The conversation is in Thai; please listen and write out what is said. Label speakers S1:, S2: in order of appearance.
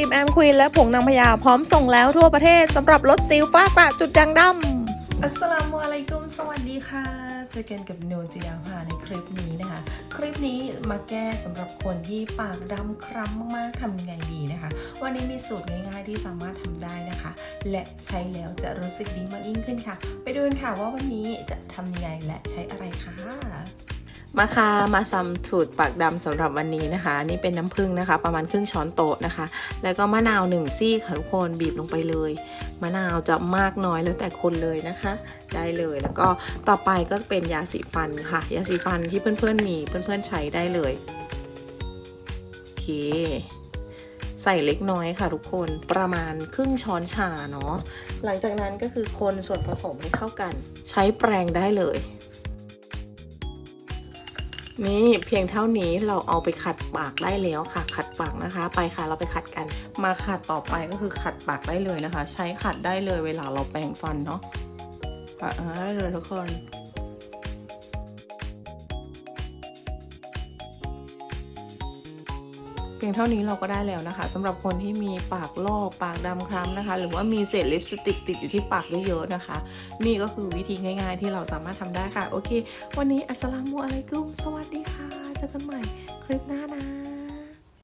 S1: ีมแอมควีนและผงนางพญาพร้อมส่งแล้วทั่วประเทศสำหรับลดสิวฟ้ากระจุดด่างดำ
S2: อัสสลามุอะลัยกุมสวัสดีค่ะ เจอกันกับโนจิยาภาในคลิปนี้นะคะ คลิปนี้มาแก้สำหรับคนที่ปากดำคล้ำมากๆทำยังไงดีนะคะ วันนี้มีสูตรง่ายๆที่สามารถทำได้นะคะ และใช้แล้วจะรู้สึกดีมากยิ่งขึ้นค่ะ ไปดูกันค่ะว่าวันนี้จะทำยังไงและใช้อะไรคะ มาค่ะมาซ้ำสูตรปากดำสำหรับวันนี้นะคะ นี่เป็นน้ำผึ้งนะคะ ประมาณครึ่งช้อนโต๊ะนะคะ แล้วก็มะนาวหนึ่งซี่ค่ะทุกคนบีบลงไปเลย มะนาวจะมากน้อยแล้วแต่คนเลยนะคะ ได้เลยแล้วก็ต่อไปก็เป็นยาสีฟันค่ะ ยาสีฟันที่เพื่อนๆมีเพื่อนๆใช้ได้เลยโอเคใส่เล็กน้อยค่ะทุกคนประมาณครึ่งช้อนชาเนาะหลังจากนั้นก็คือคนส่วนผสมให้เข้ากัน ใช้แปรงได้เลย นี่เพียงเท่านี้เราเอาไปขัดปากได้แล้วค่ะ ขัดปากนะคะ ไปค่ะเราไปขัดกัน มาขัดต่อไปก็คือขัดปากได้เลยนะคะ ใช้ขัดได้เลยเวลาเราแปรงฟันเนาะขัดได้เลยทุกคน เพียงเท่านี้เราก็ได้แล้วนะคะสำหรับคนที่มีปากลอกปากดำคล้ำนะคะ หรือว่ามีเศษลิปสติกติดอยู่ที่ปากเยอะๆนะคะ นี่ก็คือวิธีง่ายๆที่เราสามารถทำได้ค่ะ โอเค วันนี้อัสสลามุอะลัยกุม สวัสดีค่ะ เจอกันใหม่คลิปหน้านะ